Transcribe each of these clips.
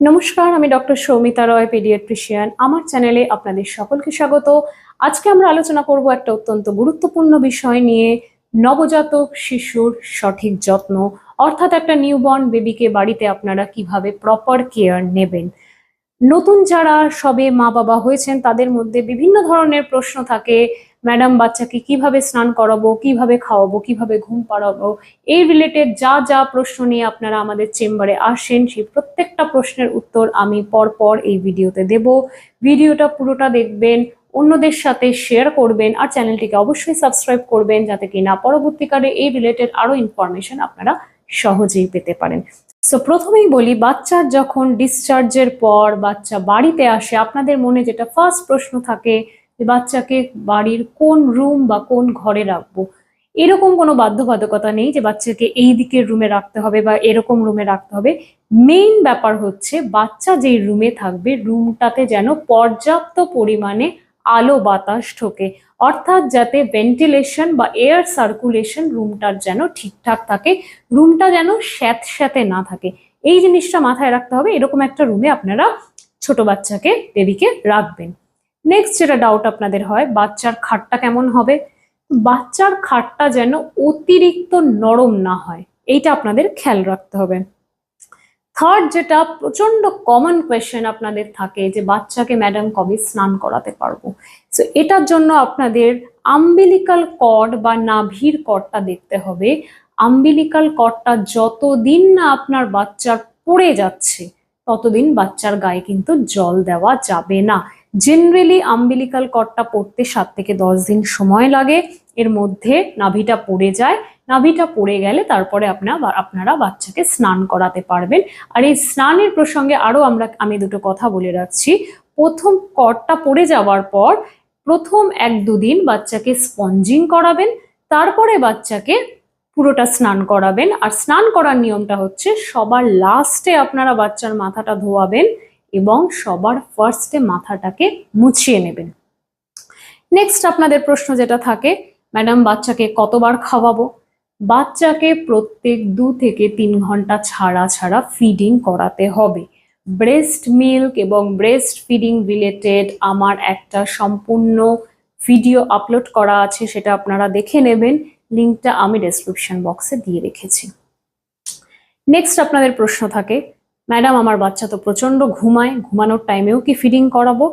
নমস্কার, আমি ডক্টর সৌমিতা রয়, পেডিয়াট্রিশিয়ান। আমার চ্যানেলে আপনাদের সকলকে স্বাগত। আজকে আমরা আলোচনা করব একটা অত্যন্ত গুরুত্বপূর্ণ বিষয় নিয়ে, নবজাতক শিশুর সঠিক যত্ন। অর্থাৎ একটা নিউবর্ন বেবিকে বাড়িতে আপনারা কীভাবে প্রপার কেয়ার নেবেন? নতুন যারা সবে মা বাবা হয়েছেন, তাদের মধ্যে বিভিন্ন ধরনের প্রশ্ন থাকে। ম্যাডাম বাচ্চাকে কীভাবে স্নান করাবো, কীভাবে খাওয়াবো, কীভাবে ঘুম পাড়াবো, এই রিলেটেড যা যা প্রশ্ন নিয়ে আপনারা আমাদের চেম্বারে আসেন, সেই প্রত্যেকটা প্রশ্নের উত্তর আমি পরপর এই ভিডিওতে দেব। ভিডিওটা পুরোটা দেখবেন, অন্যদের সাথে শেয়ার করবেন আর চ্যানেলটিকে অবশ্যই সাবস্ক্রাইব করবেন যাতে কিনা পরবর্তীকালে এই রিলেটেড আরও ইনফরমেশন আপনারা সহজেই পেতে পারেন। সো প্রথমেই বলি বাচ্চার যখন ডিসচার্জের পর বাচ্চা বাড়িতে আসে, আপনাদের মনে যেটা ফার্স্ট প্রশ্ন থাকে বাচ্চাকে বাড়ির কোন রুম বা কোন ঘরে রাখব। এরকম কোনো বাধ্যবাধকতা নেই যে বাচ্চাকে এই দিকের রুমে রাখতে হবে বা এরকম রুমে রাখতে হবে। মেইন ব্যাপার হচ্ছে বাচ্চা যেই রুমে থাকবে রুমটাতে যেন পর্যাপ্ত পরিমাণে আলো বাতাস ঢোকে। অর্থাৎ যাতে ভেন্টিলেশন বা এয়ার সার্কুলেশন রুমটার যেন ঠিকঠাক থাকে রুমটা যেন স্যাঁতস্যাঁতে না থাকে। এই জিনিসটা মাথায় রাখতে হবে। এরকম একটা রুমে আপনারা ছোট বাচ্চাকে বেবিকে রাখবেন। নেক্সট যেটা ডাউট আপনাদের হয়, বাচ্চার খাটটা কেমন হবে? বাচ্চার খাটটা যেন অতিরিক্ত নরম না হয়, এইটা আপনাদের খেয়াল রাখতে হবে। থার্ড যেটা প্রচণ্ড কমন কোয়েশ্চেন আপনাদের থাকে যে, বাচ্চাকে ম্যাডাম কবে স্নান করাতে পারব? সো এটার জন্য আপনাদের আম্বিলিকাল কর্ড বা নাভির কর্ডটা দেখতে হবে। আম্বিলিকাল কর্ডটা যতদিন না আপনার বাচ্চার পড়ে যাচ্ছে, ততদিন বাচ্চার গায়ে কিন্তু জল দেওয়া যাবে না। জেনারেলি আম্বিলিকাল কর্ডটা পড়তে সাত থেকে দশ দিন সময় লাগে। এর মধ্যে নাভিটা পড়ে যায়। নাভিটা পড়ে গেলে তারপরে আপনার আপনারা বাচ্চাকে স্নান করাতে পারবেন। আর এই স্নানের প্রসঙ্গে আরও আমরা, আমি দুটো কথা বলে রাখছি। প্রথম কর্ডটা পড়ে যাওয়ার পর প্রথম এক দুদিন বাচ্চাকে স্পঞ্জিং করাবেন। তারপরে বাচ্চাকে পুরোটা স্নান করাবেন। আর স্নান করার নিয়মটা হচ্ছে সবার লাস্টে আপনারা বাচ্চার মাথাটা ধোয়াবেন। এবং সবার ফার্স্টে মাথাটাকে মুছিয়ে নেবেন। নেক্সট আপনাদের প্রশ্ন যেটা থাকে, ম্যাডাম, বাচ্চাকে কতবার খাওয়াবো? বাচ্চাকে প্রত্যেক দু থেকে তিন ঘণ্টা ছাড়া ছাড়া ফিডিং করাতে হবে। ব্রেস্ট মিল্ক এবং ব্রেস্ট ফিডিং রিলেটেড আমার একটা সম্পূর্ণ ভিডিও আপলোড করা আছে, সেটা আপনারা দেখে নেবেন। লিঙ্কটা আমি ডেসক্রিপশন বক্সে দিয়ে রেখেছি। নেক্সট আপনাদের প্রশ্ন থাকে ম্যাডাম, আমার বাচ্চা তো প্রচণ্ড ঘুমায়। ঘুমানোর টাইমেও কি ফিডিং করাবো?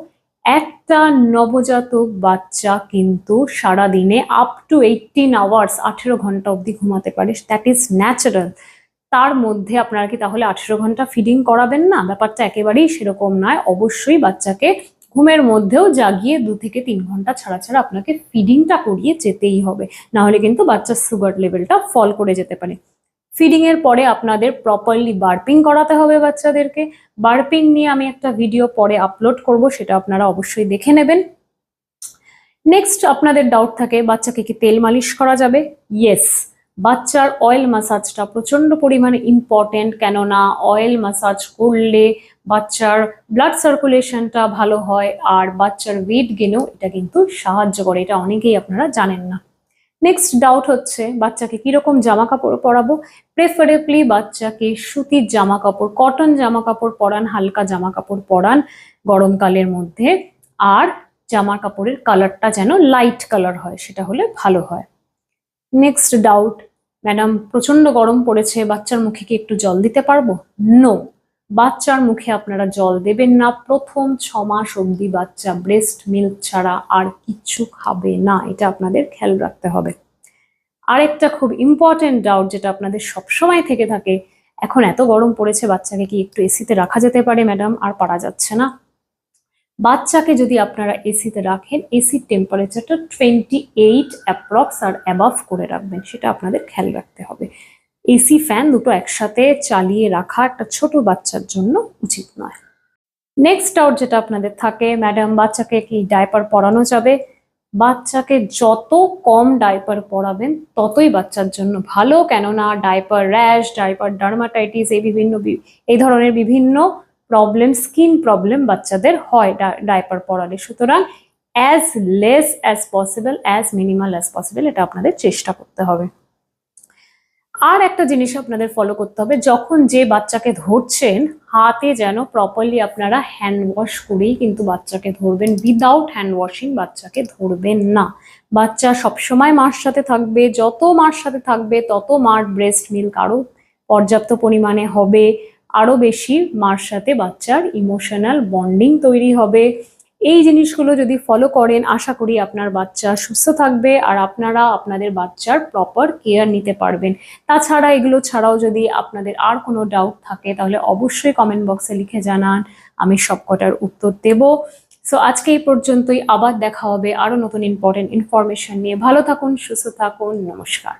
একটা নবজাতক বাচ্চা কিন্তু সারা দিনে আপ টু এইটিন আওয়ার্স আঠেরো ঘণ্টা অবধি ঘুমাতে পারে। দ্যাট ইজ ন্যাচারাল তার মধ্যে আপনারা কি তাহলে আঠেরো ঘণ্টা ফিডিং করাবেন না? ব্যাপারটা একেবারেই সেরকম নয়। অবশ্যই বাচ্চাকে ঘুমের মধ্যেও জাগিয়ে দু থেকে তিন ঘণ্টা ছাড়া ছাড়া আপনাকে ফিডিংটা করিয়ে যেতেই হবে। না হলে কিন্তু বাচ্চার সুগার লেভেলটা ফল করে যেতে পারে। ফিডিং এর পরে আপনাদের প্রপারলি বার্পিং করাতে হবে বাচ্চাদেরকে। বার্পিং নিয়ে আমি একটা ভিডিও পরে আপলোড করব, সেটা আপনারা অবশ্যই দেখে নেবেন। নেক্সট আপনাদের ডাউট থাকে, বাচ্চাকে কি তেল মালিশ করা যাবে? ইয়েস বাচ্চার অয়েল মাসাজটা প্রচণ্ড পরিমাণে ইম্পর্টেন্ট কেননা অয়েল মাসাজ করলে বাচ্চার ব্লাড সার্কুলেশনটা ভালো হয়, আর বাচ্চার ওয়েট গেনেও এটা কিন্তু সাহায্য করে, এটা অনেকেই আপনারা জানেন না। নেক্সট ডাউট হচ্ছে বাচ্চাকে কীরকম জামা কাপড় পরাবো? প্রেফারেবলি বাচ্চাকে সুতির জামা কাপড় কটন জামা কাপড় পরান, হালকা জামা কাপড় পরান গরমকালের মধ্যে। আর জামা কাপড়ের কালারটা যেন লাইট কালার হয়, সেটা হলে ভালো হয়। নেক্সট ডাউট ম্যাডাম প্রচণ্ড গরম পড়েছে, বাচ্চার মুখে কি একটু জল দিতে পারব? নো বাচ্চার মুখে আপনারা জল দেবেন না। প্রথম ছ মাস অবধি বাচ্চা ব্রেস্ট মিল্ক ছাড়া আর কিচ্ছু খাবে না, এটা আপনাদের খেয়াল রাখতে হবে। আরেকটা খুব ইম্পর্টেন্ট ডাউট যেটা আপনাদের সবসময় থেকে থাকে, এখন এত গরম পড়েছে বাচ্চাকে কি একটু এসিতে রাখা যেতে পারে ম্যাডাম আর পারা যাচ্ছে না। বাচ্চাকে যদি আপনারা এসিতে রাখেন এসির টেম্পারেচারটা টোয়েন্টি এইট অ্যাপ্রক্স আর অ্যাবাভ করে রাখবেন, সেটা আপনাদের খেয়াল রাখতে হবে। এসি ফ্যান দুটো একসাথে চালিয়ে রাখা একটা ছোট বাচ্চার জন্য উচিত নয়। নেক্সট ডাউট যেটা আপনাদের থাকে ম্যাডাম বাচ্চাকে কি ডাইপার পরানো যাবে? বাচ্চাকে যত কম ডাইপার পরাবেন, ততই বাচ্চার জন্য ভালো। কেননা ডাইপার র্যাশ ডাইপার ডার্মাটাইটিস এই বিভিন্ন এই ধরনের বিভিন্ন প্রবলেম স্কিন প্রবলেম বাচ্চাদের হয় ডাইপার পরালে। সুতরাং as less as possible as minimal as possible এটা আপনাদের চেষ্টা করতে হবে। আর একটা জিনিস আপনাদের ফলো করতে হবে, যখন যে বাচ্চাকে ধরছেন, হাতে যেন প্রপারলি আপনারা হ্যান্ড ওয়াশ করেই কিন্তু বাচ্চাকে ধরবেন উইদাউট হ্যান্ড ওয়াশিং বাচ্চাকে ধরবেন না। বাচ্চা সবসময় মার সাথে থাকবে, যত মার সাথে থাকবে, তত মার ব্রেস্ট মিল্ক আরও পর্যাপ্ত পরিমাণে হবে আরও বেশি মার সাথে বাচ্চার ইমোশনাল বন্ডিং তৈরি হবে। এই জিনিসগুলো যদি ফলো করেন, আশা করি আপনার বাচ্চা সুস্থ থাকবে আর আপনারা আপনাদের বাচ্চার প্রপার কেয়ার নিতে পারবেন। তাছাড়া এগুলো ছাড়াও যদি আপনাদের আর কোনো ডাউট থাকে, তাহলে অবশ্যই কমেন্ট বক্সে লিখে জানান, আমি সবকটার উত্তর দেব। সো আজকে এই পর্যন্তই, আবার দেখা হবে আরও নতুন ইম্পর্টেন্ট ইনফরমেশন নিয়ে। ভালো থাকুন, সুস্থ থাকুন, নমস্কার।